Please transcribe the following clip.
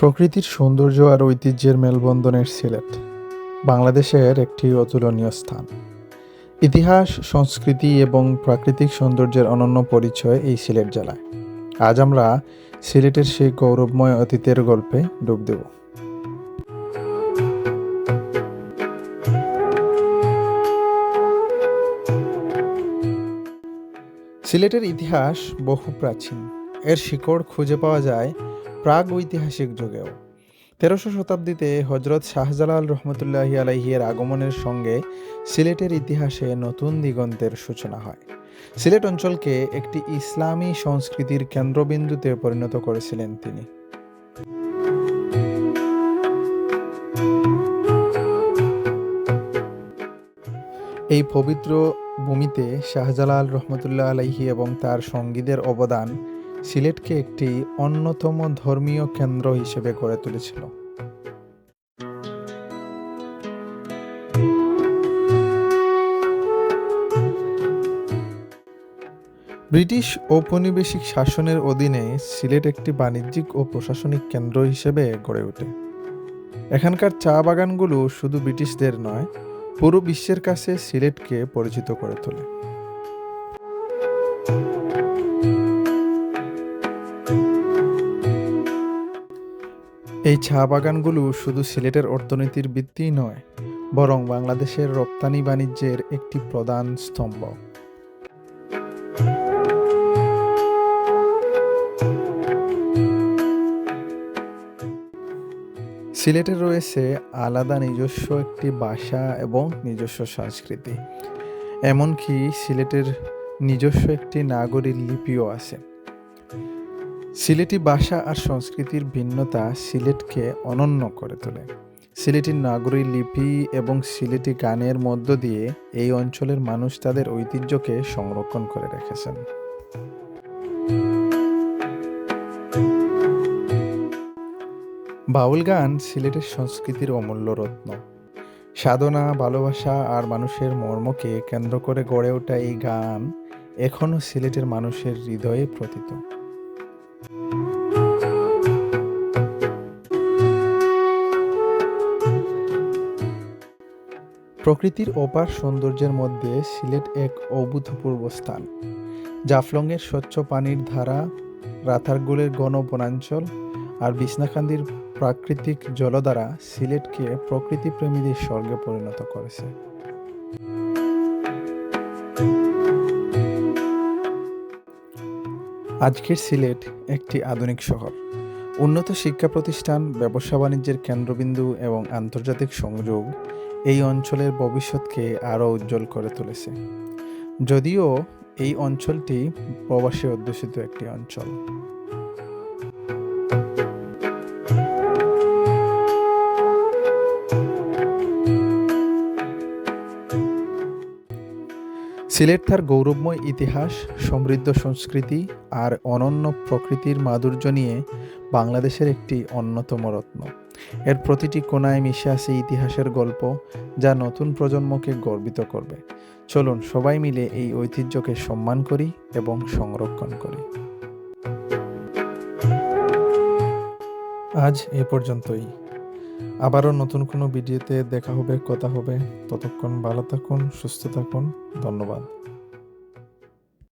প্রকৃতির সৌন্দর্য আর ঐতিহ্যের মেলবন্ধনের সিলেট, বাংলাদেশের একটি অতুলনীয় স্থান। ইতিহাস, সংস্কৃতি এবং প্রাকৃতিক সৌন্দর্যের অনন্য পরিচয় এই সিলেট জেলায়। আজ আমরা সিলেটের সেই গৌরবময় অতীতের গল্পে ডুব দেব। সিলেটের ইতিহাস বহু প্রাচীন। এর শিকড় খুঁজে পাওয়া যায় প্রাগ ঐতিহাসিক যুগেও। তেরোশো শতাব্দীতে হজরত শাহজালাল রহমতুল্লাহি আলাইহির আগমনের সঙ্গে সিলেটের ইতিহাসে নতুন দিগন্তের সূচনা হয়। সিলেট অঞ্চলকে একটি ইসলামী সংস্কৃতির কেন্দ্রবিন্দুতে পরিণত করেছিলেন তিনি। এই পবিত্র ভূমিতে শাহজালাল রহমতুল্লাহ আলাইহি এবং তার সঙ্গীদের অবদান সিলেটকে একটি অন্যতম ধর্মীয় কেন্দ্র হিসেবে গড়ে তুলেছিল। ব্রিটিশ ঔপনিবেশিক শাসনের অধীনে সিলেট একটি বাণিজ্যিক ও প্রশাসনিক কেন্দ্র হিসেবে গড়ে ওঠে। এখানকার চা বাগানগুলো শুধু ব্রিটিশদের নয়, পুরো বিশ্বের কাছে সিলেটকে পরিচিত করে তোলে। এই চা বাগানগুলো শুধু সিলেটের অর্থনীতির ভিত্তিই নয়, বরং বাংলাদেশের রপ্তানি বাণিজ্যের একটি প্রধান স্তম্ভ। সিলেটে রয়েছে আলাদা নিজস্ব একটি ভাষা এবং নিজস্ব সংস্কৃতি। এমনকি সিলেটের নিজস্ব একটি নাগরিক লিপিও আছে। সিলেটি ভাষা আর সংস্কৃতির ভিন্নতা সিলেটকে অনন্য করে তোলে। সিলেটি নাগরী লিপি এবং সিলেটি গানের মধ্য দিয়ে এই অঞ্চলের মানুষ তাদের ঐতিহ্যকে সংরক্ষণ করে রেখেছেন। বাউল গান সিলেটের সংস্কৃতির অমূল্য রত্ন। সাধনা, ভালোবাসা আর মানুষের মর্মকে কেন্দ্র করে গড়ে ওঠা এই গান এখনও সিলেটের মানুষের হৃদয়ে প্রতীত। প্রকৃতির অপার সৌন্দর্যের মধ্যে সিলেট এক অভূতপূর্ব স্থান। জাফলংয়ের স্বচ্ছ পানির ধারা রাতারগুলের গণ বনাঞ্চল আর বিছনাকান্দির প্রাকৃতিক জলধারা সিলেটকে প্রকৃতিপ্রেমীদের স্বর্গে পরিণত করেছে। আজকের সিলেট একটি আধুনিক শহর। উন্নত শিক্ষা প্রতিষ্ঠান, ব্যবসা বাণিজ্যের কেন্দ্রবিন্দু এবং আন্তর্জাতিক সংযোগ এই অঞ্চলের ভবিষ্যৎকে আরও উজ্জ্বল করে তুলেছে। যদিও এই অঞ্চলটি প্রবাসী অধ্যুষিত একটি অঞ্চল। সিলেট তার গৌরবময় ইতিহাস, সমৃদ্ধ সংস্কৃতি আর অনন্য প্রকৃতির মাধুর্য নিয়ে বাংলাদেশের একটি অন্যতম রত্ন। এর প্রতিটি কোনায় মিশে আছে ইতিহাসের গল্প যা নতুন প্রজন্মকে গর্বিত করবে। চলুন সবাই মিলে এই ঐতিহ্যকে সম্মান করি এবং সংরক্ষণ করি। আজ এ পর্যন্তই। আবারও নতুন কোনো ভিডিওতে দেখা হবে কথা হবে। ততক্ষণ ভালো থাকুন সুস্থ থাকুন। ধন্যবাদ।